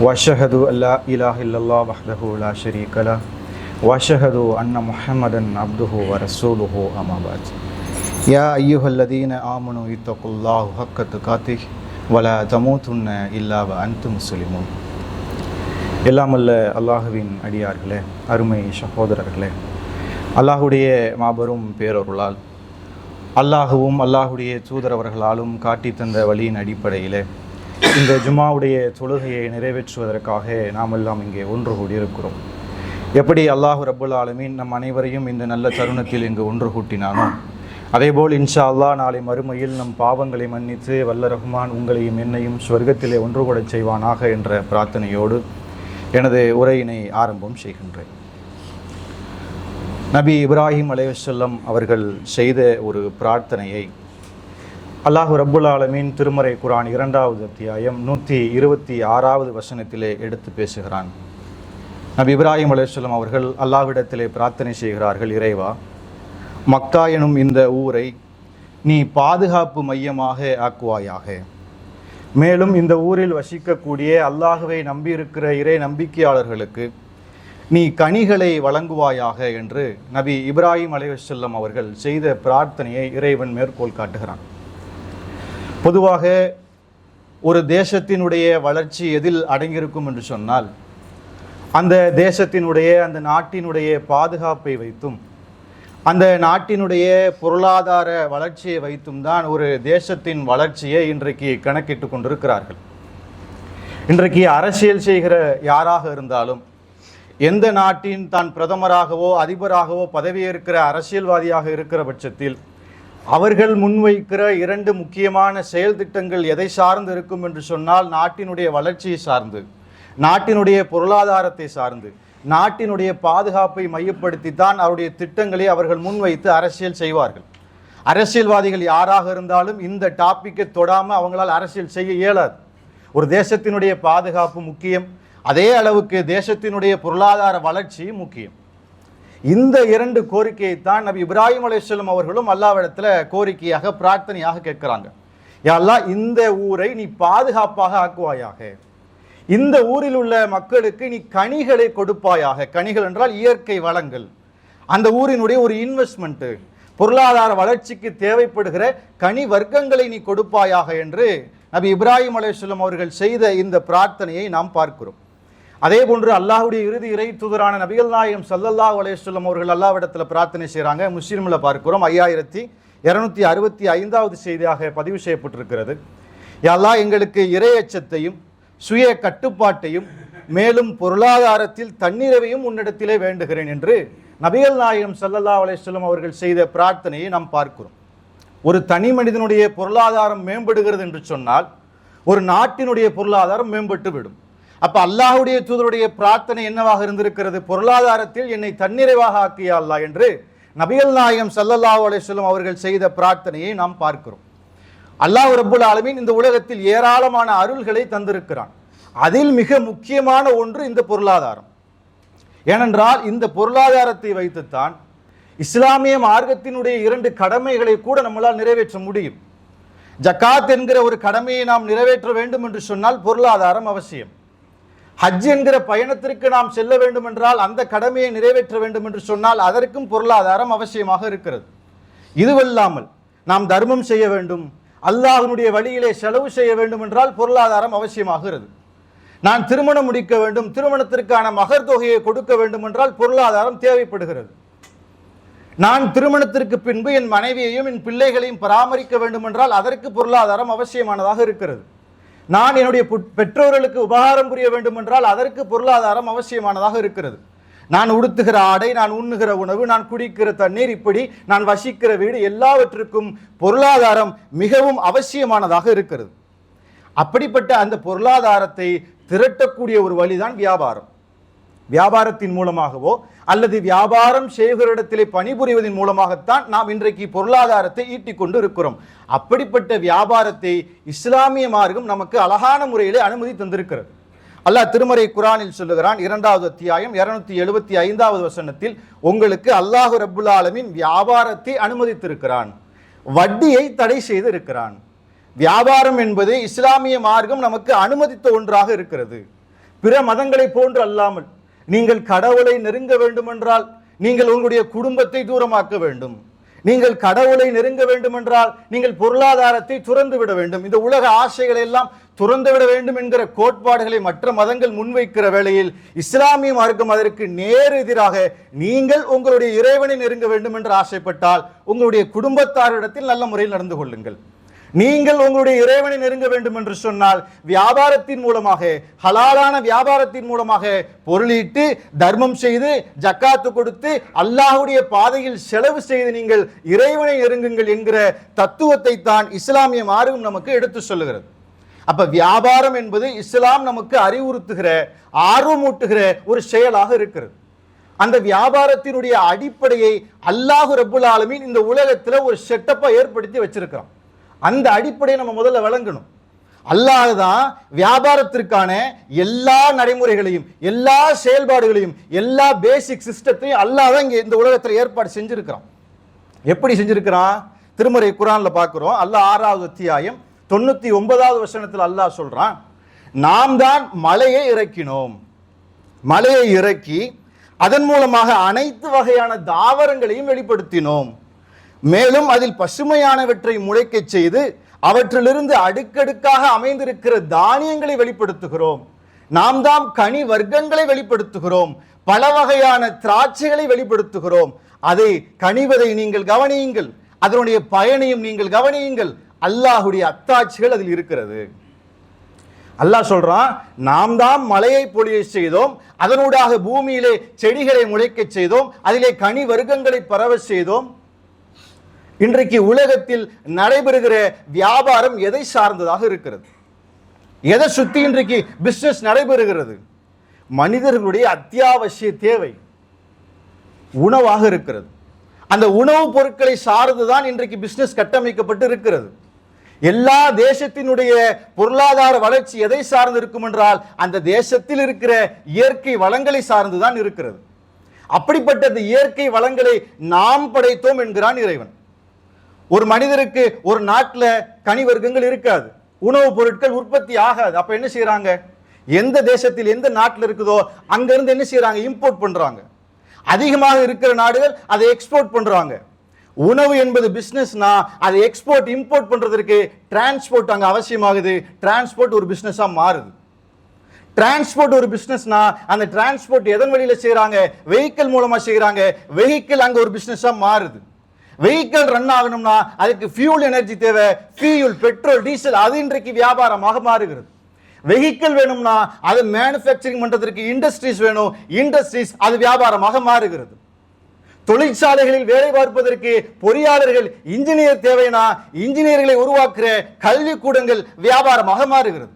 واشهد ان لا اله الا الله وحده لا شريك له واشهد ان محمدا عبده ورسوله اما بعد يا ايها الذين امنوا اتقوا الله حق تقاته ولا تموتن الا وانتم مسلمون எல்லாமல்ல அல்லாஹுவின் அடியார்களே அருமை சகோதரர்களே அல்லாஹுடைய மாபெரும் பேரொருளால் அல்லாஹுவும் அல்லாஹுடைய தூதரவர்களாலும் காட்டி தந்த வழியின் அடிப்படையிலே இந்த ஜுமாவுடைய தொழுகையை நிறைவேற்றுவதற்காக நாம் எல்லாம் இங்கே ஒன்று கூடியிருக்கிறோம். எப்படி அல்லாஹு ரபுல் ஆலமீன் நம் அனைவரையும் இந்த நல்ல தருணத்தில் இங்கு ஒன்று கூட்டினானோ அதேபோல் இன்ஷா அல்லாஹ் நாளை மறுமையில் நம் பாவங்களை மன்னித்து வல்ல ரஹ்மான் உங்களையும் என்னையும் ஸ்வர்க்கத்திலே ஒன்று கூட செய்வானாக என்ற பிரார்த்தனையோடு எனது உரையினை ஆரம்பம் செய்கின்றேன். நபி இப்ராஹிம் அலைவசல்லம் அவர்கள் செய்த ஒரு பிரார்த்தனையை அல்லாஹு ரப்புல் ஆலமீன் திருமறை குரான் இரண்டாவது அத்தியாயம் நூற்றி இருபத்தி ஆறாவது வசனத்திலே எடுத்து பேசுகிறான். நபி இப்ராஹிம் அலைவசல்லம் அவர்கள் அல்லாஹ்விடத்திலே பிரார்த்தனை செய்கிறார்கள் இறைவா மக்கா எனும் இந்த ஊரை நீ பாதுகாப்பு மையமாக ஆக்குவாயாக. மேலும் இந்த ஊரில் வசிக்கக்கூடிய அல்லாஹுவை நம்பியிருக்கிற இறை நம்பிக்கையாளர்களுக்கு நீ கனிகளை வழங்குவாயாக என்று நபி இப்ராஹிம் அலைவசல்லம் அவர்கள் செய்த பிரார்த்தனையை இறைவன் மேற்கோள் காட்டுகிறான். பொதுவாக ஒரு தேசத்தினுடைய வளர்ச்சி எதில் அடங்கியிருக்கும் என்று சொன்னால் அந்த தேசத்தினுடைய அந்த நாட்டினுடைய பாதுகாப்பை வைத்தும் அந்த நாட்டினுடைய பொருளாதார வளர்ச்சியை வைத்தும் தான் ஒரு தேசத்தின் வளர்ச்சியை இன்றைக்கு கணக்கிட்டு கொண்டிருக்கிறார்கள். இன்றைக்கு அரசியல் செய்கிற யாராக இருந்தாலும் எந்த நாட்டின் தான் பிரதமராகவோ அதிபராகவோ பதவியேற்கிற அரசியல்வாதியாக இருக்கிற பட்சத்தில் அவர்கள் முன்வைக்கிற இரண்டு முக்கியமான செயல் திட்டங்கள் எதை சார்ந்து இருக்கும் என்று சொன்னால் நாட்டினுடைய வளர்ச்சியை சார்ந்து நாட்டினுடைய பொருளாதாரத்தை சார்ந்து நாட்டினுடைய பாதுகாப்பை மையப்படுத்தி தான் அவருடைய திட்டங்களை அவர்கள் முன்வைத்து அரசியல் செய்வார்கள். அரசியல்வாதிகள் யாராக இருந்தாலும் இந்த டாப்பிக்கை தொடாமல் அவங்களால் அரசியல் செய்ய இயலாது. ஒரு தேசத்தினுடைய பாதுகாப்பு முக்கியம் அதே அளவுக்கு தேசத்தினுடைய பொருளாதார வளர்ச்சி முக்கியம். இந்த இரண்டு கோரிக்கையை தான் நபி இப்ராஹிம் அலையம் அவர்களும் அல்லாவிடத்தில் கோரிக்கையாக பிரார்த்தனையாக கேட்குறாங்க. யாரெல்லாம் இந்த ஊரை நீ பாதுகாப்பாக ஆக்குவாயாக. இந்த ஊரில் உள்ள மக்களுக்கு நீ கனிகளை கொடுப்பாயாக. கனிகள் என்றால் இயற்கை வளங்கள். அந்த ஊரினுடைய ஒரு இன்வெஸ்ட்மெண்ட்டு பொருளாதார வளர்ச்சிக்கு தேவைப்படுகிற கனி வர்க்கங்களை நீ கொடுப்பாயாக என்று நபி இப்ராஹிம் அலையம் அவர்கள் செய்த இந்த பிரார்த்தனையை நாம் பார்க்கிறோம். அதே போன்று அல்லாஹுடைய இறுதி இறை தூதரான நபிகள் நாயகம் சல்லல்லா அலையம் அவர்கள் அல்லாவிடத்தில் பிரார்த்தனை செய்கிறாங்க முஸ்லீமில் பார்க்கிறோம். ஐயாயிரத்தி இரநூத்தி அறுபத்தி ஐந்தாவது செய்தியாக பதிவு செய்யப்பட்டிருக்கிறது. எல்லா எங்களுக்கு இறை அச்சத்தையும் சுய கட்டுப்பாட்டையும் மேலும் பொருளாதாரத்தில் தன்னிறவையும் உன்னிடத்திலே வேண்டுகிறேன் என்று நபிகள் நாயகம் சல்லல்லா அலையம் அவர்கள் செய்த பிரார்த்தனையை நாம் பார்க்கிறோம். ஒரு தனி மனிதனுடைய பொருளாதாரம் மேம்படுகிறது என்று சொன்னால் ஒரு நாட்டினுடைய பொருளாதாரம் மேம்பட்டு விடும். அப்போ அல்லாஹுடைய தூதருடைய பிரார்த்தனை என்னவாக இருந்திருக்கிறது? பொருளாதாரத்தில் என்னை தன்னிறைவாக ஆக்கியா அல்லாஹ் என்று நபிகள் நாயகம் சல்லல்லாஹு அலையம் அவர்கள் செய்த பிரார்த்தனையை நாம் பார்க்கிறோம். அல்லாஹ் ரபுல் ஆலமீன் இந்த உலகத்தில் ஏராளமான அருள்களை தந்திருக்கிறான். அதில் மிக முக்கியமான ஒன்று இந்த பொருளாதாரம். ஏனென்றால் இந்த பொருளாதாரத்தை வைத்துத்தான் இஸ்லாமிய மார்க்கத்தினுடைய இரண்டு கடமைகளை கூட நம்மளால் நிறைவேற்ற முடியும். ஜக்காத் என்கிற ஒரு கடமையை நாம் நிறைவேற்ற வேண்டும் என்று சொன்னால் பொருளாதாரம் அவசியம். ஹஜ் என்கிற பயணத்திற்கு நாம் செல்ல வேண்டும் என்றால் அந்த கடமையை நிறைவேற்ற வேண்டும் என்று சொன்னால் அதற்கும் பொருளாதாரம் அவசியமாக இருக்கிறது. இதுவல்லாமல் நாம் தர்மம் செய்ய வேண்டும் அல்லாஹனுடைய வழியிலே செலவு செய்ய வேண்டும் என்றால் பொருளாதாரம் அவசியமாகிறது நான் திருமணம் முடிக்க வேண்டும் திருமணத்திற்கான மகர் தொகையை கொடுக்க வேண்டும் என்றால் பொருளாதாரம் தேவைப்படுகிறது. நான் திருமணத்திற்கு பின்பு என் மனைவியையும் என் பிள்ளைகளையும் பராமரிக்க வேண்டும் என்றால் அதற்கு பொருளாதாரம் அவசியமானதாக இருக்கிறது. நான் என்னுடைய பெற்றோர்களுக்கு உபகாரம் புரிய வேண்டும் என்றால் அதற்கு பொருளாதாரம் அவசியமானதாக இருக்கிறது. நான் உடுத்துகிற ஆடை நான் உண்ணுகிற உணவு நான் குடிக்கிற தண்ணீர் இப்படி நான் வசிக்கிற வீடு எல்லாவற்றுக்கும் பொருளாதாரம் மிகவும் அவசியமானதாக இருக்கிறது. அப்படிப்பட்ட அந்த பொருளாதாரத்தை திரட்டக்கூடிய ஒரு வழிதான் வியாபாரம். வியாபாரத்தின் மூலமாகவோ அல்லது வியாபாரம் செய்கிற இடத்திலே பணிபுரிவதன் மூலமாகத்தான் நாம் இன்றைக்கு பொருளாதாரத்தை ஈட்டிக் கொண்டு இருக்கிறோம். அப்படிப்பட்ட வியாபாரத்தை இஸ்லாமிய மார்க்கம் நமக்கு அழகான முறையிலே அனுமதி தந்திருக்கிறது. அல்லாஹ் திருமறை குரானில் சொல்லுகிறான் இரண்டாவது அத்தியாயம் இருநூத்தி எழுபத்தி ஐந்தாவது வசனத்தில் உங்களுக்கு அல்லாஹு ரபுல் ஆலமின் வியாபாரத்தை அனுமதித்திருக்கிறான். வட்டியை தடை செய்து இருக்கிறான் வியாபாரம் என்பது இஸ்லாமிய மார்க்கம் நமக்கு அனுமதித்த ஒன்றாக இருக்கிறது. பிற மதங்களை போன்று அல்லாமல் நீங்கள் கடவுளை நெருங்க வேண்டுமென்றால் நீங்கள் உங்களுடைய குடும்பத்தை தூரமாக்க வேண்டும். நீங்கள் கடவுளை நெருங்க வேண்டுமென்றால் நீங்கள் பொருளாதாரத்தை துறந்து விட வேண்டும். இந்த உலக ஆசைகளை எல்லாம் துறந்து விட வேண்டும் என்கிற கோட்பாடுகளை மற்ற மதங்கள் முன்வைக்கிற வேளையில் இஸ்லாமிய மார்க்கம் அதற்கு நேர் எதிராக நீங்கள் உங்களுடைய இறைவனை நெருங்க வேண்டும் என்று ஆசைப்பட்டால் உங்களுடைய குடும்பத்தாரிடத்தில் நல்ல முறையில் நடந்து கொள்ளுங்கள். நீங்கள் உங்களுடைய இறைவனை நெருங்க வேண்டும் என்று சொன்னால் வியாபாரத்தின் மூலமாக ஹலாலான வியாபாரத்தின் மூலமாக பொருளீட்டு தர்மம் செய்து ஜக்காத்து கொடுத்து அல்லாஹுடைய பாதையில் செலவு செய்து நீங்கள் இறைவனை நெருங்குங்கள் என்கிற தத்துவத்தை தான் இஸ்லாமிய மார்க்கம் நமக்கு எடுத்து சொல்லுகிறது. அப்ப வியாபாரம் என்பது இஸ்லாம் நமக்கு அறிவுறுத்துகிற ஆர்வமூட்டுகிற ஒரு செயலாக இருக்கிறது. அந்த வியாபாரத்தினுடைய அடிப்படையை அல்லாஹு ரபுல் ஆலமின் இந்த உலகத்துல ஒரு செட்டப்பை ஏற்படுத்தி வச்சிருக்கிறான். அந்த அடிப்படையை நம்ம முதல்ல வழங்கணும் அல்லாஹ் தான் வியாபாரத்திற்கான எல்லா நடைமுறைகளையும் எல்லா செயல்பாடுகளையும் எல்லா பேசிக் சிஸ்டத்தையும் அல்லாஹ் தான் இந்த உலகத்தில் ஏற்பாடு செஞ்சுருக்கிறான். எப்படி செஞ்சுருக்கிறான்? திருமறை குரானில் பார்க்குறோம். அல்லாஹ் ஆறாவது அத்தியாயம் தொண்ணூற்றி ஒன்பதாவது வசனத்தில் அல்லாஹ் சொல்கிறான் நாம் தான் மலையை இறக்கினோம். மலையை இறக்கி அதன் மூலமாக அனைத்து வகையான தாவரங்களையும் வெளிப்படுத்தினோம். மேலும் அதில் பசுமையானவற்றை முளைக்கச் செய்து அவற்றிலிருந்து அடுக்கடுக்காக அமைந்திருக்கிற தானியங்களை வெளிப்படுத்துகிறோம். நாம் தாம் கனி வர்க்கங்களை வெளிப்படுத்துகிறோம். பல வகையான திராட்சைகளை வெளிப்படுத்துகிறோம். அதை கனிவதை நீங்கள் கவனியுங்கள். அதனுடைய பயனையும் நீங்கள் கவனியுங்கள். அல்லாஹுடைய அத்தாட்சிகள் அதில் இருக்கிறது. அல்லாஹ் சொல்றான் நாம் தான் மலையை பொழிய செய்தோம். அதனூடாக பூமியிலே செடிகளை முளைக்கச் செய்தோம். அதிலே கனி வர்க்கங்களை பரவ செய்தோம். இன்றைக்கு உலகத்தில் நடைபெறுகிற வியாபாரம் எதை சார்ந்ததாக இருக்கிறது? எதை சுற்றி இன்றைக்கு பிஸ்னஸ் நடைபெறுகிறது? மனிதர்களுடைய அத்தியாவசிய தேவை உணவாக இருக்கிறது. அந்த உணவுப் பொருட்களை சார்ந்துதான் இன்றைக்கு பிஸ்னஸ் கட்டமைக்கப்பட்டு இருக்கிறது. எல்லா தேசத்தினுடைய பொருளாதார வளர்ச்சி எதை சார்ந்து இருக்கும் என்றால் அந்த தேசத்தில் இருக்கிற இயற்கை வளங்களை சார்ந்துதான் இருக்கிறது. அப்படிப்பட்ட அந்த இயற்கை வளங்களை நாம் படைத்தோம் என்கிறான் இறைவன். ஒரு மனிதருக்கு ஒரு நாட்டில் கனி வர்க்கங்கள் இருக்காது. உணவுப் பொருட்கள் உற்பத்தி ஆகாது. அப்போ என்ன செய்கிறாங்க எந்த தேசத்தில் எந்த நாட்டில் இருக்குதோ அங்கேருந்து என்ன செய்கிறாங்க இம்போர்ட் பண்றாங்க. அதிகமாக இருக்கிற நாடுகள் அதை எக்ஸ்போர்ட் பண்றாங்க. உணவு என்பது பிஸ்னஸ்னா அதை எக்ஸ்போர்ட் இம்போர்ட் பண்ணுறதுக்கு டிரான்ஸ்போர்ட் அங்கே அவசியமாகுது. டிரான்ஸ்போர்ட் ஒரு பிஸ்னஸாக மாறுது. டிரான்ஸ்போர்ட் ஒரு பிஸ்னஸ்னா அந்த டிரான்ஸ்போர்ட் எதன் வழியில செய்கிறாங்க வெஹிக்கிள் மூலமாக செய்கிறாங்க வெஹிக்கிள் அங்கே ஒரு பிஸ்னஸாக மாறுது. வெஹிக்கிள் ரன் ஆகணும்னா அதுக்கு ஃபியூல் எனர்ஜி தேவை. ஃபியூல் பெட்ரோல் டீசல் அது இன்றைக்கு வியாபாரமாக மாறுகிறது. வெஹிக்கிள் வேணும்னா அது மேனுஃபேக்சரிங் பண்ணுறதுக்கு இண்டஸ்ட்ரீஸ் வேணும். இண்டஸ்ட்ரீஸ் அது வியாபாரமாக மாறுகிறது. தொழிற்சாலைகளில் வேலை பார்ப்பதற்கு பொறியாளர்கள் இன்ஜினியர் தேவைனா இன்ஜினியர்களை உருவாக்குற கல்விக்கூடங்கள் வியாபாரமாக மாறுகிறது.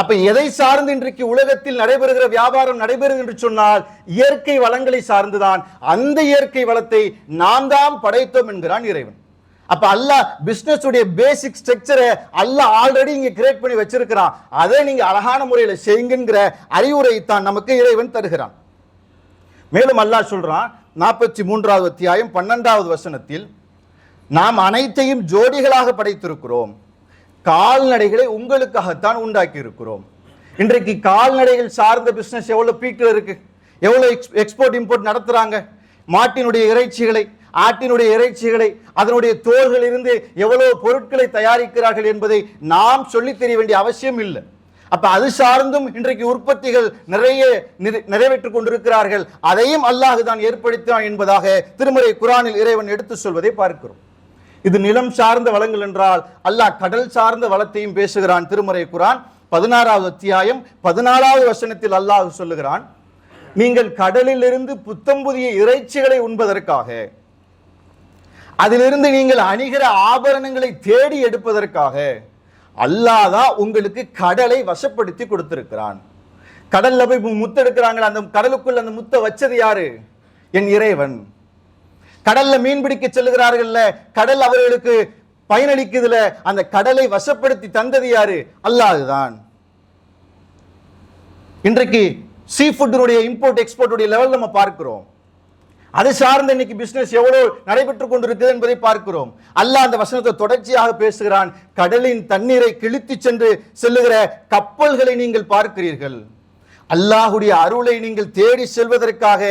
அப்ப எதை சார்ந்து இன்றைக்கு உலகத்தில் நடைபெறுகிற வியாபாரம் நடைபெறுகிறது என்று சொன்னால் இயற்கை வளங்களை சார்ந்துதான். அந்த இயற்கை வளத்தை நாம் தான் படைத்தோம் என்கிறான் இறைவன். அப்ப அல்லாஹ் பிசினஸ் உடைய பேசிக் ஸ்ட்ரக்சரை அல்லாஹ் ஆல்ரெடி இங்க கிரியேட் பண்ணி வச்சிருக்கிறான். அதை நீங்க அழகான முறையில் செய்யுங்கிற அறிவுரை தான் நமக்கு இறைவன் தருகிறான். மேலும் அல்லாஹ் சொல்றான் நாற்பத்தி மூன்றாவது அத்தியாயம் பன்னெண்டாவது வசனத்தில் நாம் அனைத்தையும் ஜோடிகளாக படைத்திருக்கிறோம். கால்நடைகளை உங்களுக்காகத்தான் உண்டாக்கி இருக்கிறோம் இன்றைக்கு கால்நடைகள் சார்ந்த பிசினஸ் எவ்வளவு பீக்கில் இருக்கு? எவ்வளவு எக்ஸ்போர்ட் இம்போர்ட் நடத்துறாங்க? மாட்டினுடைய இறைச்சிகளை ஆட்டினுடைய இறைச்சிகளை அதனுடைய தோள்கள் இருந்து எவ்வளவு பொருட்களை தயாரிக்கிறார்கள் என்பதை நாம் சொல்லி தெரிய வேண்டிய அவசியம் இல்லை. அப்ப அது சார்ந்தும் இன்றைக்கு உற்பத்திகள் நிறைய நிறை- கொண்டிருக்கிறார்கள். அதையும் அல்லாஹ் தான் ஏற்படுத்தினான் என்பதாக திருமறை குரானில் இறைவன் எடுத்து சொல்வதை பார்க்கிறோம். இது நிலம் சார்ந்த வளங்கள் என்றால் அல்லாஹ் கடல் சார்ந்த வளத்தையும் பேசுகிறான். திருமறை குரான் பதினாறாவது அத்தியாயம் பதினாலாவது வசனத்தில் அல்லாஹ் சொல்லுகிறான் நீங்கள் கடலிலிருந்து புத்தம் புதிய இறைச்சிகளை உண்பதற்காக அதிலிருந்து நீங்கள் அணிகிற ஆபரணங்களை தேடி எடுப்பதற்காக அல்லாதா உங்களுக்கு கடலை வசப்படுத்தி கொடுத்திருக்கிறான். கடல்ல போய் மு- அந்த கடலுக்குள்ள அந்த முத்தை வச்சது யாரு? என் இறைவன். கடல்ல மீன் பிடிக்க செல்லுகிறார்கள்ல கடல் அவர்களுக்கு பயனளிக்குதுல அந்த கடலை வசப்படுத்தி தந்தது யாரு? அல்லாதுதான் இன்றைக்கு சீ ஃபுட்டினுடைய இம்போர்ட் எக்ஸ்போர்ட்டுடைய லெவல் நம்ம பார்க்கிறோம். அது சார்ந்த இன்னைக்கு பிசினஸ் எவ்வளவு நடைபெற்றுக் கொண்டிருக்கிறது என்பதை பார்க்கிறோம். அல்லாஹ் அந்த வசனத்தை தொடர்ச்சியாக பேசுகிறான். கடலின் தண்ணீரை கிழித்து சென்று செல்லுகிற கப்பல்களை நீங்கள் பார்க்கிறீர்கள். அல்லாஹுடைய அருளை நீங்கள் தேடி செல்வதற்காக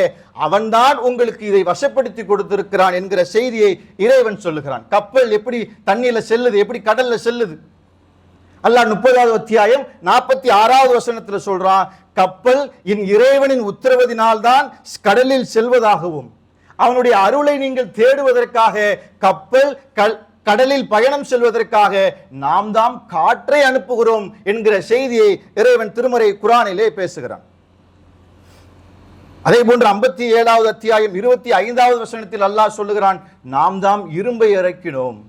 அவன்தான் உங்களுக்கு இதை வசப்படுத்தி கொடுத்திருக்கிறான் என்கிற செய்தியை இறைவன் சொல்லுகிறான். கப்பல் எப்படி தண்ணீர்ல செல்லுது எப்படி கடல்ல செல்லுது? அல்லாஹ் முப்பதாவது அத்தியாயம் நாற்பத்தி ஆறாவது வசனத்தில் சொல்றான் கப்பல் என் இறைவனின் உத்தரவதினால்தான் கடலில் செல்வதாகவும் அவனுடைய அருளை நீங்கள் தேடுவதற்காக கப்பல் கல் கடலில் பயணம் செல்வதற்காக நாம் தாம் காற்றை அனுப்புகிறோம் என்கிற செய்தியை இறைவன் திருமறை குரானிலே பேசுகிறான். அதே போன்று ஐம்பத்தி ஏழாவது அத்தியாயம் இருபத்தி ஐந்தாவது வசனத்தில் அல்லாஹ் சொல்லுகிறான் நாம் தாம் இரும்பை இறக்கினோம்.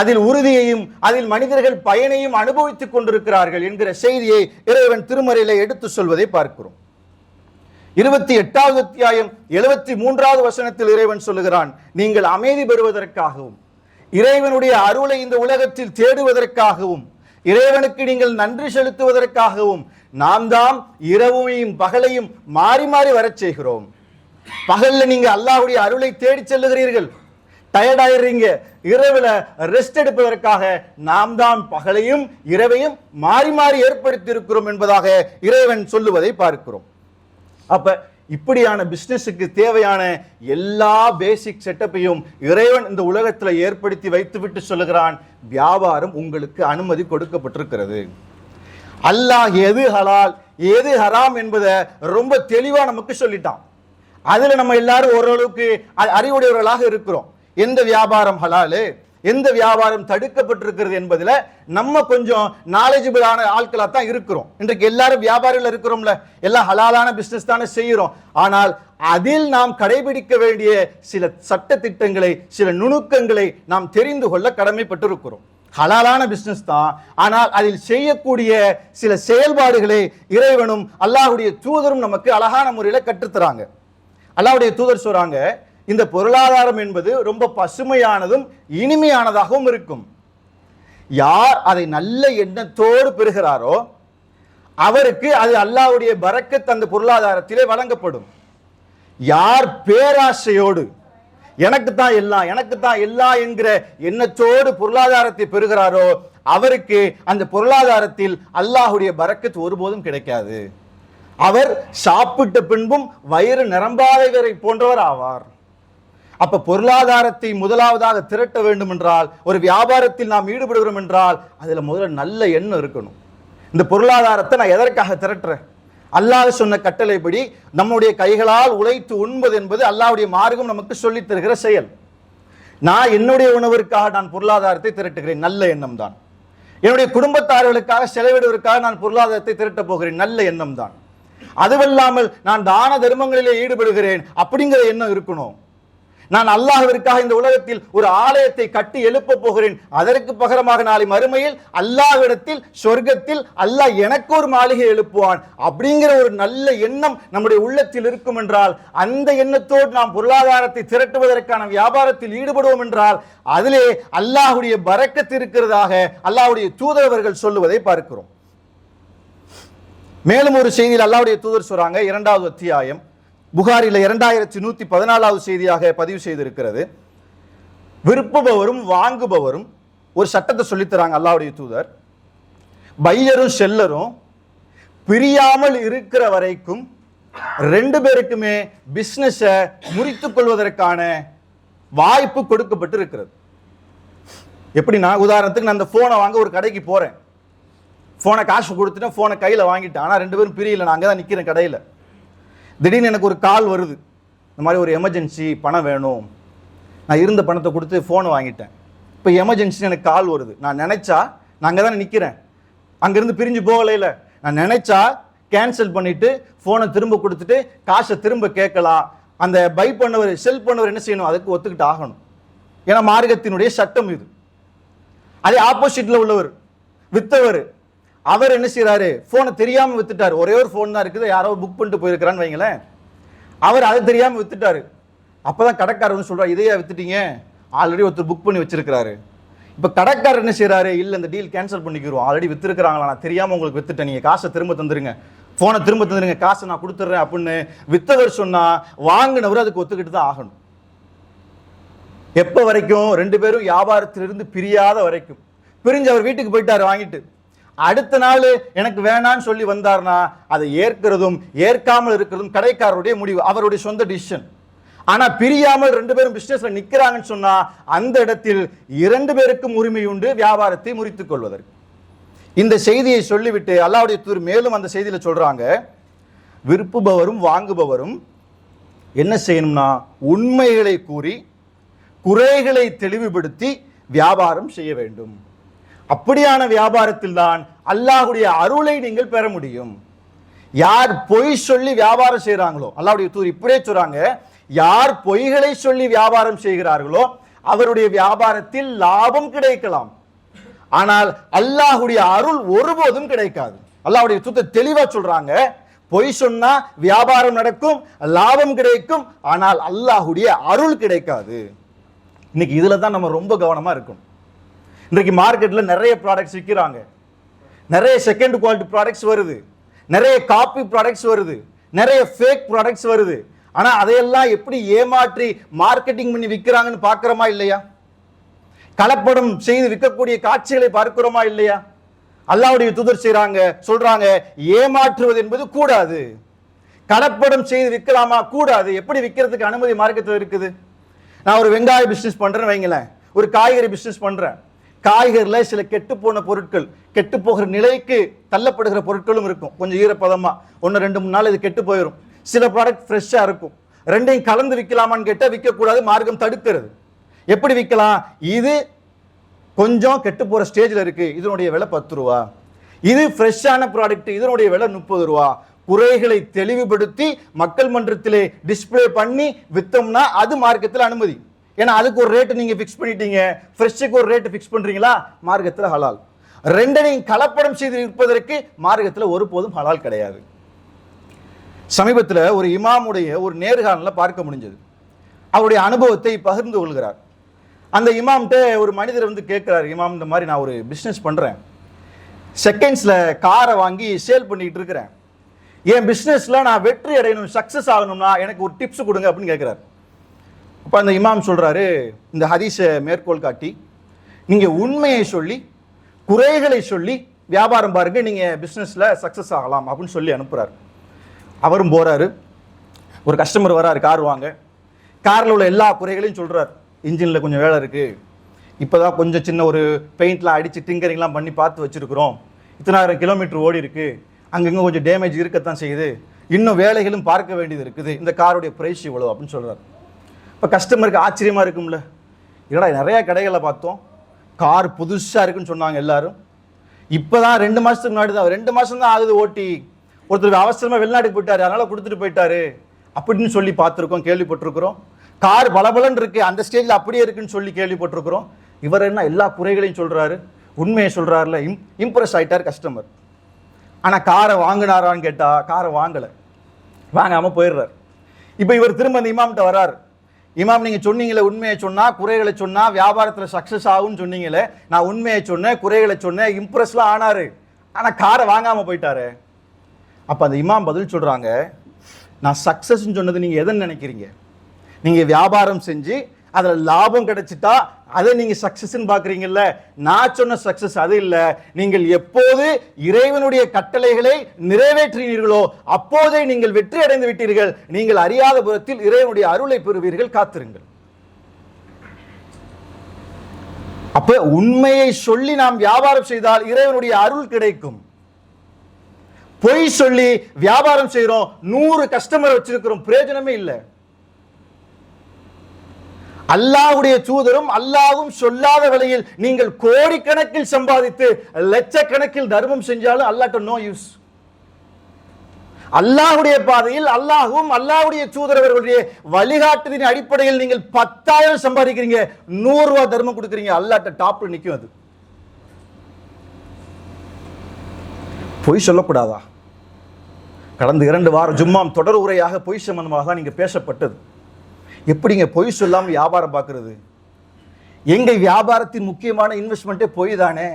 அதில் உறுதியையும் அதில் மனிதர்கள் பயனையும் அனுபவித்துக் கொண்டிருக்கிறார்கள் என்கிற செய்தியை இறைவன் திருமறையில எடுத்து சொல்வதை பார்க்கிறோம். இருபத்தி எட்டாவது அத்தியாயம் எழுபத்தி மூன்றாவது வசனத்தில் இறைவன் சொல்லுகிறான் நீங்கள் அமைதி பெறுவதற்காகவும் இறைவனுடைய அருளை இந்த உலகத்தில் தேடுவதற்காகவும் இறைவனுக்கு நீங்கள் நன்றி செலுத்துவதற்காகவும் நாம் தாம் இரவையும் பகலையும் மாறி மாறி வரச் செய்கிறோம். பகல்ல நீங்க அல்லாஹுடைய அருளை தேடி செல்லுகிறீர்கள். டயர்ட் ஆயிடுறீங்க இரவுல ரெஸ்ட் எடுப்பதற்காக நாம் தான் பகலையும் இரவையும் மாறி மாறி ஏற்படுத்தி இருக்கிறோம் என்பதாக இறைவன் சொல்லுவதை பார்க்கிறோம். அப்ப இப்படியான பிஸ்னஸுக்கு தேவையான எல்லா பேசிக் செட்டப்பையும் இறைவன் இந்த உலகத்தில் ஏற்படுத்தி வைத்துவிட்டு சொல்லுகிறான் வியாபாரம் உங்களுக்கு அனுமதி கொடுக்கப்பட்டிருக்கிறது. அல்லாஹ் எது ஹலால் எது ஹராம் என்பதை ரொம்ப தெளிவாக நமக்கு சொல்லிட்டான். அதில் நம்ம எல்லாரும் ஓரளவுக்கு அறிவுடையவர்களாக இருக்கிறோம். எந்த வியாபாரம் ஹலாலு? எந்த வியாபாரம் தடுக்கப்பட்டிருக்கிறது என்பதுல நம்ம கொஞ்சம் நாலேஜபிளான ஆட்களா தான் இருக்கிறோம். இன்றைக்கு எல்லாரும் வியாபாரிகள் இருக்கிறோம்ல. எல்லாம் ஹலாலான பிசினஸ் தானே செய்கிறோம். ஆனால் அதில் நாம் கடைபிடிக்க வேண்டிய சில சட்ட திட்டங்களை சில நுணுக்கங்களை நாம் தெரிந்து கொள்ள கடமைப்பட்டிருக்கிறோம். ஹலாலான பிசினஸ் தான். ஆனால் அதில் செய்யக்கூடிய சில செயல்பாடுகளை இறைவனும் அல்லாஹுடைய தூதரும் நமக்கு அழகான முறையில கற்றுத்தராங்க. அல்லாஹுடைய தூதர் சொல்றாங்க இந்த பொருளாதாரம் என்பது ரொம்ப பசுமையானதும் இனிமையானதாகவும் இருக்கும். யார் அதை நல்ல எண்ணத்தோடு பெறுகிறாரோ அவருக்கு அது அல்லாவுடைய பறக்கத் அந்த பொருளாதாரத்திலே வழங்கப்படும். யார் பேராசையோடு எனக்கு தான் எல்லாம் எனக்கு தான் எல்லாம் என்கிற எண்ணத்தோடு பொருளாதாரத்தை பெறுகிறாரோ அவருக்கு அந்த பொருளாதாரத்தில் அல்லாஹுடைய பறக்கத்து ஒருபோதும் கிடைக்காது. அவர் சாப்பிட்ட பின்பும் வயிறு நிரம்பாதவரை போன்றவர் ஆவார். அப்ப பொருளாதாரத்தை முதலாவதாக திரட்ட வேண்டும் என்றால் ஒரு வியாபாரத்தில் நாம் ஈடுபடுகிறோம் என்றால் அதுல முதல்ல நல்ல எண்ணம் இருக்கணும். இந்த பொருளாதாரத்தை நான் எதற்காக திரட்டுறேன்? அல்லாஹ் சொன்ன கட்டளைப்படி நம்முடைய கைகளால் உழைத்து உண்பது என்பது அல்லாவுடைய மார்க்கம் நமக்கு சொல்லித் தருகிற செயல். நான் என்னுடைய உணவிற்காக நான் பொருளாதாரத்தை திரட்டுகிறேன் நல்ல எண்ணம் தான் என்னுடைய குடும்பத்தார்களுக்காக செலவிடுவதற்காக நான் பொருளாதாரத்தை திரட்டப் போகிறேன் நல்ல எண்ணம் தான் அதுவல்லாமல் நான் தான தர்மங்களிலே ஈடுபடுகிறேன் அப்படிங்கிற எண்ணம் இருக்கணும். நான் அல்லாஹ்விற்காக இந்த உலகத்தில் ஒரு ஆலயத்தை கட்டி எழுப்ப போகிறேன். அதற்கு பகரமாக நாளை மறுமையில் அல்லாஹ்விடத்தில் சொர்க்கத்தில் அல்லாஹ் எனக்கு ஒரு மாளிகை எழுப்புவான். அப்படிங்கிற ஒரு நல்ல எண்ணம் நம்முடைய உள்ளத்தில் இருக்கும் என்றால் அந்த எண்ணத்தோடு நாம் பொருளாதாரத்தை திரட்டுவதற்கான வியாபாரத்தில் ஈடுபடுவோம் என்றால் அதிலே அல்லாஹுடைய பறக்கத்து இருக்கிறதாக அல்லாஹுடைய தூதரவர்கள் சொல்லுவதை பார்க்கிறோம். மேலும் ஒரு செய்தியில் அல்லாவுடைய தூதர் சொல்றாங்க இரண்டாவது அத்தியாயம். புகாரில் இரண்டாயிரத்தி நூத்தி பதினாலாவது செய்தியாக பதிவு செய்திருக்கிறது. விருப்புபவரும் வாங்குபவரும் ஒரு சட்டத்தை சொல்லித்தராங்க அல்லாவுடைய தூதர். பையரும் செல்லரும் பிரியாமல் இருக்கிற வரைக்கும் ரெண்டு பேருக்குமே பிஸ்னஸை முறித்துக் கொள்வதற்கான வாய்ப்பு கொடுக்கப்பட்டு இருக்கிறது. எப்படின்னா உதாரணத்துக்கு நான் அந்த ஃபோனை வாங்க ஒரு கடைக்கு போறேன். ஃபோனை காசு கொடுத்துட்டேன் ஃபோனை கையில் வாங்கிட்டேன். ஆனால் ரெண்டு பேரும் பிரியல நான் அங்கே தான் நிற்கிறேன் கடையில். திடீர்னு எனக்கு ஒரு கால் வருது. இந்த மாதிரி ஒரு எமர்ஜென்சி பணம் வேணும். நான் இருந்த பணத்தை கொடுத்து ஃபோனை வாங்கிட்டேன். இப்போ எமர்ஜென்சின்னு எனக்கு கால் வருது. நான் நினச்சா நான் அங்கே தானே நிற்கிறேன் அங்கேருந்து பிரிஞ்சு போகலையில நான் நினச்சா கேன்சல் பண்ணிவிட்டு ஃபோனை திரும்ப கொடுத்துட்டு காசை திரும்ப கேட்கலாம். அந்த பை பண்ணவர் செல் பண்ணவர் என்ன செய்யணும்? அதுக்கு ஒத்துக்கிட்டு ஆகணும். ஏன்னா மார்க்கத்தினுடைய சட்டம் இது. அதே ஆப்போசிட்டில் உள்ளவர் வித்தவர் அவர் என்ன செய்கிறாரு போனை தெரியாம வித்துட்டார். ஒரே ஒரு ஃபோன் தான் இருக்குது. யாரோ புக் பண்ணிட்டு போயிருக்கிறான்னு வைங்களேன். அவர் அதை தெரியாம வித்துட்டாரு. அப்பதான் கடைக்காரர் வந்து சொல்றாரு இதையா வித்துட்டீங்க? ஆல்ரெடி ஒருத்தர் புக் பண்ணி வச்சிருக்கிறாரு. இப்போ கடைக்காரர் என்ன செய்கிறாரு இல்ல இந்த டீல் கேன்சல் பண்ணிக்கிறோம். ஆல்ரெடி வித்துருக்காங்களா நான் தெரியாம உங்களுக்கு வித்துட்டேன். நீங்க காசை திரும்ப தந்துருங்க. போனை திரும்ப தந்துருங்க. காசை நான் கொடுத்துட்றேன் அப்படின்னு வித்தவர் சொன்னா வாங்கினவர் அதுக்கு ஒத்துக்கிட்டு தான் ஆகணும். எப்போ வரைக்கும்? ரெண்டு பேரும் வியாபாரத்திலிருந்து பிரியாத வரைக்கும். பிரிஞ்சு அவர் வீட்டுக்கு போயிட்டாரு வாங்கிட்டு. அடுத்த நாள் எனக்கு வேணான்னு சொல்லி வந்தார்னா அதை ஏற்கிறதும் ஏற்காமல் இருக்கிறதும் கடைக்காரருடைய முடிவு அவருடைய சொந்த டிசிஷன் ஆனால் பிரியாமல் ரெண்டு பேரும் பிஸ்னஸில் நிற்கிறாங்கன்னு சொன்னால் அந்த இடத்தில் இரண்டு பேருக்கும் உரிமை உண்டு வியாபாரத்தை முறித்துக் கொள்வதற்கு. இந்த செய்தியை சொல்லிவிட்டு அல்லாவுடைய தூர் மேலும் அந்த செய்தியில் சொல்கிறாங்க விருப்புபவரும் வாங்குபவரும் என்ன செய்யணும்னா உண்மைகளை கூறி குறைகளை தெளிவுபடுத்தி வியாபாரம் செய்ய வேண்டும். அப்படியான வியாபாரத்தில் தான் அல்லாஹ்வுடைய அருளை நீங்கள் பெற முடியும். யார் பொய் சொல்லி வியாபாரம் செய்றாங்களோ அல்லாவுடைய தூர் இப்படியே சொல்றாங்க யார் பொய்களை சொல்லி வியாபாரம் செய்கிறார்களோ அவருடைய வியாபாரத்தில் லாபம் கிடைக்கலாம். ஆனால் அல்லாஹுடைய அருள் ஒருபோதும் கிடைக்காது. அல்லாஹுடைய தூத்த தெளிவா சொல்றாங்க பொய் சொன்னா வியாபாரம் நடக்கும் லாபம் கிடைக்கும் ஆனால் அல்லாஹுடைய அருள் கிடைக்காது. இன்னைக்கு இதுல தான் நம்ம ரொம்ப கவனமா இருக்கணும். இன்றைக்கு மார்க்கெட்டில் நிறைய ப்ராடக்ட்ஸ் விற்கிறாங்க நிறைய செகண்ட் குவாலிட்டி ப்ராடக்ட்ஸ் வருது. நிறைய காப்பி ப்ராடக்ட்ஸ் வருது. நிறைய ஃபேக் ப்ராடக்ட்ஸ் வருது. ஆனால் அதையெல்லாம் எப்படி ஏமாற்றி மார்க்கெட்டிங் பண்ணி விற்கிறாங்கன்னு பார்க்குறோமா இல்லையா? கலப்படம் செய்து விற்கக்கூடிய காட்சிகளை பார்க்கிறோமா இல்லையா? அல்லாவுடைய துதர் செய்கிறாங்க சொல்கிறாங்க ஏமாற்றுவது என்பது கூடாது. கலப்படம் செய்து விற்கலாமா? கூடாது. எப்படி விற்கிறதுக்கு அனுமதி மார்க்கத்தில் இருக்குது? நான் ஒரு வெங்காய பிஸ்னஸ் பண்ணுறேன்னு வைங்களேன். ஒரு காய்கறி பிஸ்னஸ் பண்ணுறேன் காய்கறில சில கெட்டு போன பொருட்கள் கெட்டு போகிற நிலைக்கு தள்ளப்படுகிற பொருட்களும் இருக்கும். கொஞ்சம் ஈரப்பதமாக ஒன்று ரெண்டு மூணு நாள் இது கெட்டு போயிடும் சில ப்ராடக்ட் ஃப்ரெஷ்ஷாக இருக்கும். ரெண்டையும் கலந்து விற்கலாமான்னு கேட்டால் விற்கக்கூடாது மார்க்கம் தடுக்கிறது. எப்படி விற்கலாம் இது கொஞ்சம் கெட்டு போகிற ஸ்டேஜில் இருக்குது இதனுடைய விலை பத்து ரூபா. இது ஃப்ரெஷ்ஷான ப்ராடக்ட் இதனுடைய விலை முப்பது ரூபா. குறைகளை தெளிவுபடுத்தி மக்கள் மன்றத்திலே டிஸ்பிளே பண்ணி விற்றோம்னா அது மார்க்கத்தில் அனுமதி. ஏன்னா அதுக்கு ஒரு ரேட்டு நீங்கள் ஃபிக்ஸ் பண்ணிட்டீங்க. ஃப்ரெஷ்ஷுக்கு ஒரு ரேட்டு ஃபிக்ஸ் பண்ணுறீங்களா மார்க்கத்தில் ஹலால் ரெண்டனையும் கலப்படம் செய்து இருப்பதற்கு மார்க்கத்தில் ஒருபோதும் ஹலால் கிடையாது. சமீபத்தில் ஒரு இமாமுடைய ஒரு நேர்காணலில் பார்க்க முடிஞ்சது. அவருடைய அனுபவத்தை பகிர்ந்து கொள்கிறார். அந்த இமாம்கிட்ட ஒரு மனிதர் வந்து கேட்குறாரு இமாம் இந்த மாதிரி நான் ஒரு பிஸ்னஸ் பண்ணுறேன் செகண்ட்ஸில் காரை வாங்கி சேல் பண்ணிக்கிட்டு இருக்கிறேன். என் பிஸ்னஸில் நான் வெற்றி அடையணும் சக்ஸஸ் ஆகணும்னா எனக்கு ஒரு டிப்ஸ் கொடுங்க அப்படின்னு கேட்குறாரு. அப்போ அந்த இமாம் சொல்கிறாரு இந்த ஹதீஸை மேற்கோள் காட்டி நீங்கள் உண்மையை சொல்லி குறைகளை சொல்லி வியாபாரம் பாருங்க நீங்கள் பிஸ்னஸில் சக்ஸஸ் ஆகலாம் அப்படின்னு சொல்லி அனுப்புகிறார் அவரும் போகிறாரு ஒரு கஸ்டமர் வராரு கார் வாங்க. காரில் உள்ள எல்லா குறைகளையும் சொல்கிறார் இன்ஜினில் கொஞ்சம் வேலை இருக்குது இப்போ தான் கொஞ்சம் சின்ன ஒரு பெயிண்ட்லாம் அடித்து டிங்கரிங்லாம் பண்ணி பார்த்து வச்சுருக்குறோம். இத்தனாயிரம் கிலோமீட்டர் ஓடி இருக்குது அங்கங்கே கொஞ்சம் டேமேஜ் இருக்கத்தான் செய்யுது. இன்னும் வேலைகளும் பார்க்க வேண்டியது இருக்குது. இந்த காருடைய ப்ரைஸ் இவ்வளோ அப்படின்னு சொல்கிறார் இப்போ கஸ்டமருக்கு ஆச்சரியமாக இருக்கும்ல. என்னடா நிறையா கடைகளை பார்த்தோம். கார் புதுசாக இருக்குன்னு சொன்னாங்க எல்லாரும். இப்போ தான் ரெண்டு மாதத்துக்கு முன்னாடி தான் ரெண்டு மாதம் தான் ஆகுது ஓட்டி. ஒருத்தர் அவசரமாக வெளிநாட்டுக்கு போயிட்டாரு அதனால் கொடுத்துட்டு போயிட்டாரு. அப்படின்னு சொல்லி பார்த்துருக்கோம் கேள்விப்பட்டிருக்கிறோம். கார் பலபலன் இருக்கு அந்த ஸ்டேஜில் அப்படியே இருக்குன்னு சொல்லி கேள்விப்பட்டிருக்கிறோம். இவர் என்ன எல்லா குறைகளையும் சொல்கிறாரு உண்மையை சொல்கிறாருல இம் இம்ப்ரெஸ் ஆயிட்டார் கஸ்டமர் ஆனால் காரை வாங்கினாரான்னு கேட்டால் காரை வாங்கலை. வாங்காமல் போயிடுறார். இப்போ இவர் திரும்ப அந்த இமாம்கிட்ட வராரு. இமாம் நீங்கள் சொன்னீங்களே உண்மையை சொன்னால் குறைகளை சொன்னால் வியாபாரத்தில் சக்ஸஸ் ஆகும்னு சொன்னீங்களே நான் உண்மையை சொன்னேன் குறைகளை சொன்னேன் இம்ப்ரெஸ்லாம் ஆனாரு. ஆனால் காரை வாங்காமல் போயிட்டாரு. அப்போ அந்த இமாம் பதில் சொல்கிறாங்க நான் சக்ஸஸ்ன்னு சொன்னது நீங்கள் எதை நினைக்கிறீங்க? நீங்கள் வியாபாரம் செஞ்சு அதில் லாபம் கிடைச்சிட்டா அதை நீங்கள் சக்ஸஸ்ன்னு பார்க்குறீங்கல்ல. நான் சொன்ன சக்ஸஸ் அது இல்லை. நீங்கள் எப்போது இறைவனுடைய கட்டளைகளை நிறைவேற்றினீர்களோ அப்போதே நீங்கள் வெற்றி அடைந்து விட்டீர்கள். நீங்கள் அறியாத புறத்தில் இறைவனுடைய அருளை பெறுவீர்கள். காத்திருங்கள். அப்ப உண்மையை சொல்லி நாம் வியாபாரம் செய்தால் இறைவனுடைய அருள் கிடைக்கும். பொய் சொல்லி வியாபாரம் செய்கிறோம் நூறு கஸ்டமர் வச்சிருக்கிறோம் பிரயோஜனமே இல்லை. அல்லாவுடைய தூதரும் அல்லாவும் சொல்லாத விலையில் நீங்கள் கோடிக்கணக்கில் சம்பாதித்து லட்சக்கணக்கில் தர்மம் செஞ்சாலும் அல்லாட்ட நோ யூஸ் அல்லாஹுடைய பாதையில் அல்லாஹும் அல்லாஹுடைய தூதரவர்களுடைய வழிகாட்டுதின் அடிப்படையில் நீங்கள் பத்தாயிரம் சம்பாதிக்கிறீங்க நூறு ரூபாய் தர்மம் கொடுக்குறீங்க அல்லாட்ட டாப்ல நிற்கும் அது. பொய் சொல்லக்கூடாதா கடந்த இரண்டு வாரம் ஜும்மாம் தொடர் உரையாக பொய் சம்பந்தமாக தான் நீங்கள் பேசப்பட்டது. எப்படிங்க பொய் சொல்லாமல் வியாபாரம் பார்க்குறது? எங்கள் வியாபாரத்தின் முக்கியமான இன்வெஸ்ட்மெண்ட்டே பொய் தானே?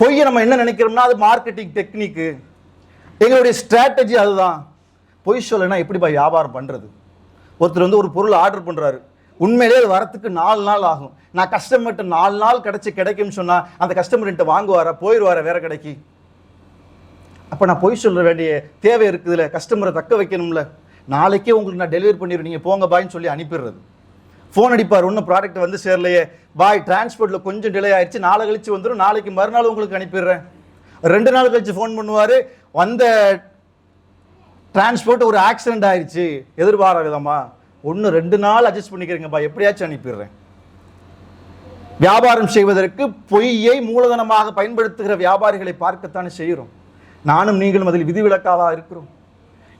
பொய்யை நம்ம என்ன நினைக்கிறோம்னா அது மார்க்கெட்டிங் டெக்னிக்கு எங்களுடைய ஸ்ட்ராட்டஜி அதுதான். பொய் சொல்லனா எப்படிப்பா வியாபாரம் பண்ணுறது ஒருத்தர் வந்து ஒரு பொருள் ஆர்டர் பண்ணுறாரு உண்மையிலே அது வரத்துக்கு நாலு நாள் ஆகும். நான் கஸ்டமர்கிட்ட நாலு நாள் கிடச்சி கிடைக்கும்னு சொன்னால் அந்த கஸ்டமர்கிட்ட வாங்குவாரா? போயிடுவாரா வேற கடைக்கு? அப்போ நான் பொய் சொல்ல வேண்டிய தேவை இருக்குதுல்ல கஸ்டமரை தக்க வைக்கணும்ல. நாளைக்கே உங்களுக்கு நான் டெலிவரி பண்ணிடுவேன் நீங்கள் போங்க பாய்ன்னு சொல்லி அனுப்பிடுறது. ஃபோன் அடிப்பார் ஒன்றும் ப்ராடக்ட் வந்து சேரலையே. பாய் டிரான்ஸ்போர்ட்டில் கொஞ்சம் டிலே ஆயிடுச்சு நாளை கழிச்சு வந்துடும் நாளைக்கு மறுநாள் உங்களுக்கு அனுப்பிடுறேன். ரெண்டு நாள் கழிச்சு ஃபோன் பண்ணுவார். வந்த டிரான்ஸ்போர்ட் ஒரு ஆக்சிடென்ட் ஆயிடுச்சு எதிர்பார விதமா. ஒன்று ரெண்டு நாள் அட்ஜஸ்ட் பண்ணிக்கிறீங்கப்பா எப்படியாச்சும் அனுப்பிடுறேன். வியாபாரம் செய்வதற்கு பொய்யை மூலதனமாக பயன்படுத்துகிற வியாபாரிகளை பார்க்கத்தானே செய்கிறோம். நானும் நீங்களும் அதில் விதிவிலக்காவா இருக்கிறோம்.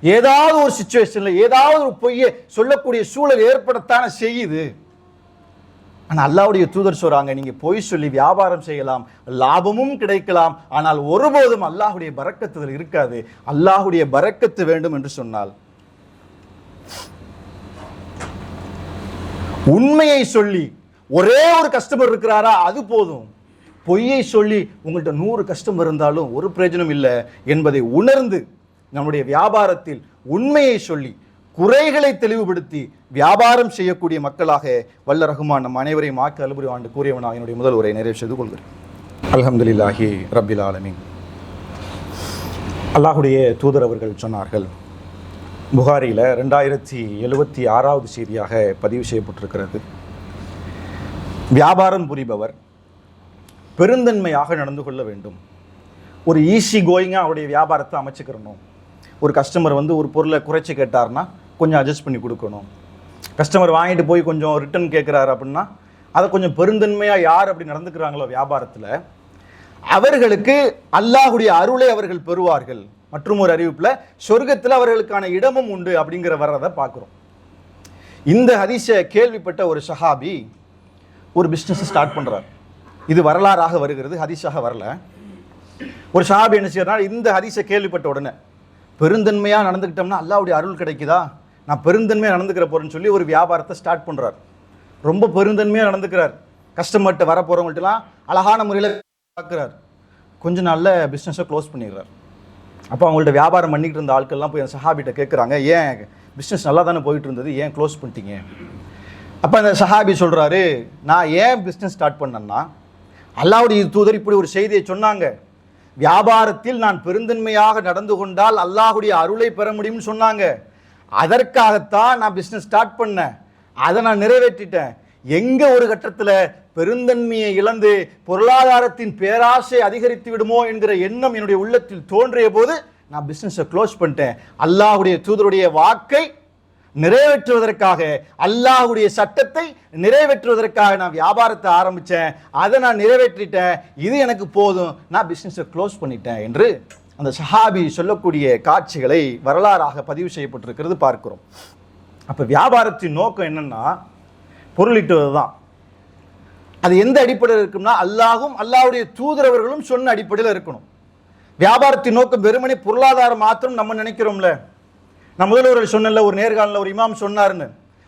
ஏதாவது ஒரு சுச்சுவேஷனில் ஏதாவது ஒரு பொய்யை சொல்லக்கூடிய சூழல் ஏற்படத்தானே செய்யுது. ஆனால் அல்லாவுடைய தூதர் சொல்றாங்க நீங்க பொய் சொல்லி வியாபாரம் செய்யலாம் லாபமும் கிடைக்கலாம் ஆனால் ஒருபோதும் அல்லாஹுடைய பறக்கத்துதல் இருக்காது. அல்லாஹுடைய பறக்கத்து வேண்டும் என்று சொன்னால். உண்மையை சொல்லி ஒரே ஒரு கஸ்டமர் இருக்கிறாரா? அது போதும். பொய்யை சொல்லி உங்கள்கிட்ட நூறு கஸ்டமர் இருந்தாலும் ஒரு பிரயோஜனம் இல்லை என்பதை உணர்ந்து நம்முடைய வியாபாரத்தில் உண்மையை சொல்லி குறைகளை தெளிவுபடுத்தி வியாபாரம் செய்யக்கூடிய மக்களாக வல்ல ரஹ்மான் நம் அனைவரையும் ஆக்க அலுபுரி ஆண்டு கூறியவனாக என்னுடைய முதல் உரை நிறைவு செய்து கொள்கிறேன். அல்ஹம்துலில்லாஹி ரபில் ஆலமின். அல்லாஹுடைய தூதர் அவர்கள் சொன்னார்கள் புகாரியில் ரெண்டாயிரத்தி எழுபத்தி ஆறாவது செய்தியாக பதிவு செய்யப்பட்டிருக்கிறது. வியாபாரம் புரிபவர் பெருந்தன்மையாக நடந்து கொள்ள வேண்டும். ஒரு ஈஸி கோயிங்காக அவருடைய வியாபாரத்தை அமைச்சுக்கிறணும். ஒரு கஸ்டமர் வந்து ஒரு பொருளை குறைச்சி கேட்டார்னா கொஞ்சம் அட்ஜஸ்ட் பண்ணி கொடுக்கணும். கஸ்டமர் வாங்கிட்டு போய் கொஞ்சம் ரிட்டர்ன் கேட்குறாரு அப்படின்னா அதை கொஞ்சம் பெருந்தன்மையாக யார் அப்படி நடந்துக்கிறாங்களோ வியாபாரத்தில் அவர்களுக்கு அல்லாஹுடைய அருளை அவர்கள் பெறுவார்கள். மற்றும் ஒரு அறிவிப்பில் சொர்க்கத்தில் அவர்களுக்கான இடமும் உண்டு அப்படிங்கிற வர்றதை பார்க்குறோம். இந்த ஹதிசை கேள்விப்பட்ட ஒரு சஹாபி ஒரு பிஸ்னஸை ஸ்டார்ட் பண்ணுறார் இது வரலாறாக வருகிறது ஹதிஷாக வரல. ஒரு சஹாபி என்ன செய்யறாரு இந்த ஹதிசை கேள்விப்பட்ட உடனே பெருந்தன்மையாக நடந்துக்கிட்டோம்னா அல்லாவுடைய அருள் கிடைக்குதா? நான் பெருந்தன்மையாக நடந்துக்கிற போறேன்னு சொல்லி ஒரு வியாபாரத்தை ஸ்டார்ட் பண்ணுறார் ரொம்ப பெருந்தன்மையாக நடந்துக்கிறார். கஸ்டமர்கிட்ட வர போகிறவங்கள்ட்டலாம் அழகான முறையில் பார்க்குறார். கொஞ்ச நாளில் பிஸ்னஸை க்ளோஸ் பண்ணிடுறார். அப்போ அவங்கள்ட்ட வியாபாரம் பண்ணிக்கிட்டு இருந்த ஆட்கள்லாம் போய் அந்த சஹாபிட்ட கேட்குறாங்க ஏன் பிஸ்னஸ் நல்லா தானே போயிட்டு இருந்தது? ஏன் க்ளோஸ் பண்ணிட்டீங்க? அப்போ அந்த சஹாபி சொல்கிறாரு நான் ஏன் பிஸ்னஸ் ஸ்டார்ட் பண்ணேன்னா அல்லாவுடைய தூதர் இப்படி ஒரு செய்தியை சொன்னாங்க. வியாபாரத்தில் நான் பெருந்தன்மையாக நடந்து கொண்டால் அல்லாஹுடைய அருளை பெற முடியும்னு சொன்னாங்க. அதற்காகத்தான் நான் பிஸ்னஸ் ஸ்டார்ட் பண்ணேன். அதை நான் நிறைவேற்றிட்டேன். எங்கே ஒரு கட்டத்தில் பெருந்தன்மையை இழந்து பொருளாதாரத்தின் பேராசை அதிகரித்து விடுமோ என்கிற எண்ணம் என்னுடைய உள்ளத்தில் தோன்றிய போது நான் பிஸ்னஸை க்ளோஸ் பண்ணிட்டேன். அல்லாஹுடைய தூதருடைய வாக்கை நிறைவேற்றுவதற்காக அல்லாஹுடைய சட்டத்தை நிறைவேற்றுவதற்காக நான் வியாபாரத்தை ஆரம்பித்தேன் அதை நான் நிறைவேற்றிட்டேன். இது எனக்கு போதும். நான் பிஸ்னஸை க்ளோஸ் பண்ணிட்டேன் என்று அந்த சஹாபி சொல்லக்கூடிய காட்சிகளை வரலாறாக பதிவு செய்யப்பட்டிருக்கிறது பார்க்கிறோம். அப்போ வியாபாரத்தின் நோக்கம் என்னென்னா பொருளிட்டுவது தான் அது எந்த அடிப்படையில் இருக்கும்னா அல்லாஹும் அல்லாஹுடைய தூதரவர்களும் சொன்ன அடிப்படையில் இருக்கணும். வியாபாரத்தின் நோக்கம் வெறுமனே பொருளாதாரம் மாத்திரம் நம்ம நினைக்கிறோம்ல. நான் முதல்வர் சொன்னல ஒரு நேர்காலில் ஒரு இமாம் சொன்னார்னு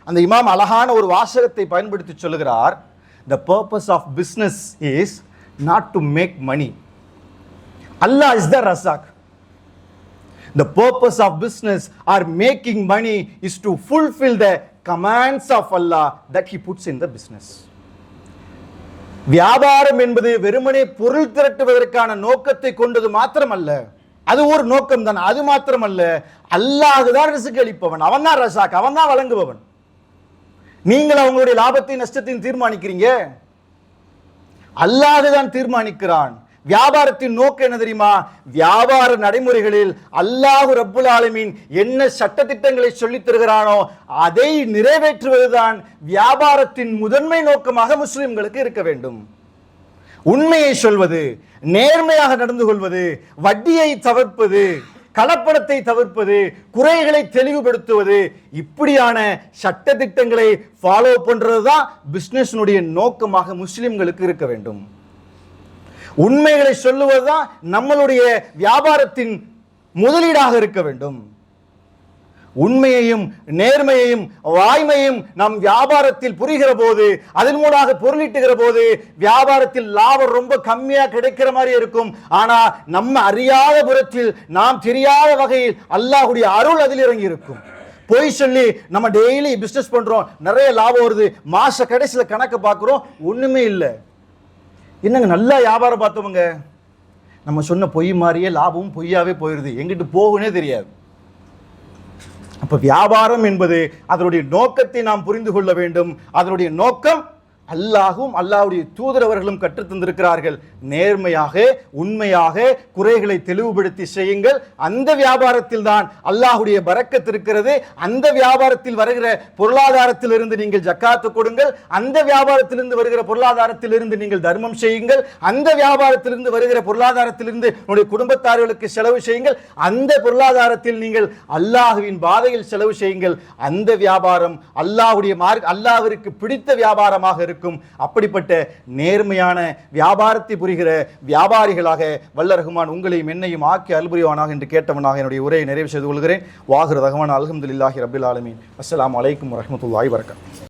அந்த இமாம் அழகான ஒரு வாசகத்தை பயன்படுத்தி சொல்லுகிறார். The purpose of business is not to make money Allah is the Razzaq the purpose of business or making money is to fulfil the commands of Allah that he puts in the business வியாபாரம் என்பது வெறுமனே பொருள் திரட்டுவதற்கான நோக்கத்தை கொண்டது மாத்திரமல்ல. அது ஒரு நோக்கம் தான் அது மாத்திரமல்ல அல்லாஹ் தான் ரிசுக்கு அளிப்பவன். அவன் தான் ரசாக் அவன் தான் வழங்குபவன். நீங்கள் அவங்களுடைய லாபத்தையும் நஷ்டத்தையும் தீர்மானிக்கிறீங்க? அல்லாஹ் தான் தீர்மானிக்கிறான். வியாபாரத்தின் நோக்கம் என்ன தெரியுமா? வியாபார நடைமுறைகளில் அல்லாஹு ரப்புல் ஆலமீன் என்ன சட்டத்திட்டங்களை சொல்லித் தருகிறானோ அதை நிறைவேற்றுவதுதான் வியாபாரத்தின் முதன்மை நோக்கமாக முஸ்லிம்களுக்கு இருக்க வேண்டும். உண்மையை சொல்வது நேர்மையாக நடந்து கொள்வது வட்டியை தவிர்ப்பது கலப்படத்தை தவிர்ப்பது குறைகளை தெளிவுபடுத்துவது இப்படியான சட்ட திட்டங்களை ஃபாலோ பண்ணுறது தான் பிஸ்னஸ்னுடைய நோக்கமாக முஸ்லிம்களுக்கு இருக்க வேண்டும். உண்மைகளை சொல்லுவதுதான் நம்மளுடைய வியாபாரத்தின் முதலீடாக இருக்க வேண்டும். உண்மையையும் நேர்மையையும் வாய்மையும் நம் வியாபாரத்தில் புரிகிற போது அதன் மூலமாக பொருளிட்டுகிற போது வியாபாரத்தில் லாபம் ரொம்ப கம்மியாக கிடைக்கிற மாதிரி இருக்கும். ஆனா நம்ம அறியாத புறத்தில் நாம் தெரியாத வகையில் அல்லாஹுடைய அருள் அதில் இறங்கி இருக்கும். பொய் சொல்லி நம்ம டெய்லி பிஸ்னஸ் பண்றோம் நிறைய லாபம் வருது. மாச கடைசியில் கணக்கு பார்க்குறோம் ஒண்ணுமே இல்லை. என்னங்க நல்லா வியாபாரம் பார்த்தவங்க நம்ம சொன்ன பொய் மாதிரியே லாபமும் பொய்யாவே போயிடுது எங்கிட்டு போகுனே தெரியாது. அப்போ வியாபாரம் என்பது அதனுடைய நோக்கத்தை நாம் புரிந்து கொள்ள வேண்டும். அதனுடைய நோக்கம் அல்லாஹும் அல்லாஹ்வுடைய தூதரவர்களும் கற்றுத்தந்திருக்கிறார்கள் நேர்மையாக உண்மையாக குறைகளை தெளிவுபடுத்தி செய்யுங்கள். அந்த வியாபாரத்தில் தான் அல்லாஹுடைய பறக்கத்து இருக்கிறது. அந்த வியாபாரத்தில் வருகிற பொருளாதாரத்திலிருந்து நீங்கள் ஜக்காத்து கொடுங்கள். அந்த வியாபாரத்திலிருந்து வருகிற பொருளாதாரத்திலிருந்து நீங்கள் தர்மம் செய்யுங்கள். அந்த வியாபாரத்திலிருந்து வருகிற பொருளாதாரத்திலிருந்து உங்களுடைய குடும்பத்தார்களுக்கு செலவு செய்யுங்கள். அந்த பொருளாதாரத்தில் நீங்கள் அல்லாஹுவின் பாதையில் செலவு செய்யுங்கள். அந்த வியாபாரம் அல்லாஹுடைய மார்க் அல்லாஹிற்கு பிடித்த வியாபாரமாக இருக்கும் அப்படிப்பட்ட நேர்மையான வியாபாரத்தை புரிகிற வியாபாரிகளாக வல்ல ரஹ்மான் உங்களையும் என்னையும் ஆக்கி அல்புரிவானாக என்று கேட்டவனாக என்னுடைய உரையை நிறைவு செய்து கொள்கிறேன். வாகுர ரஹ்மான் அல்ஹம்துலில்லாஹி ரபில் ஆலமீன். அஸ்லாம் அலைக்கும் வரமத்துல்லாய் வரக்கம்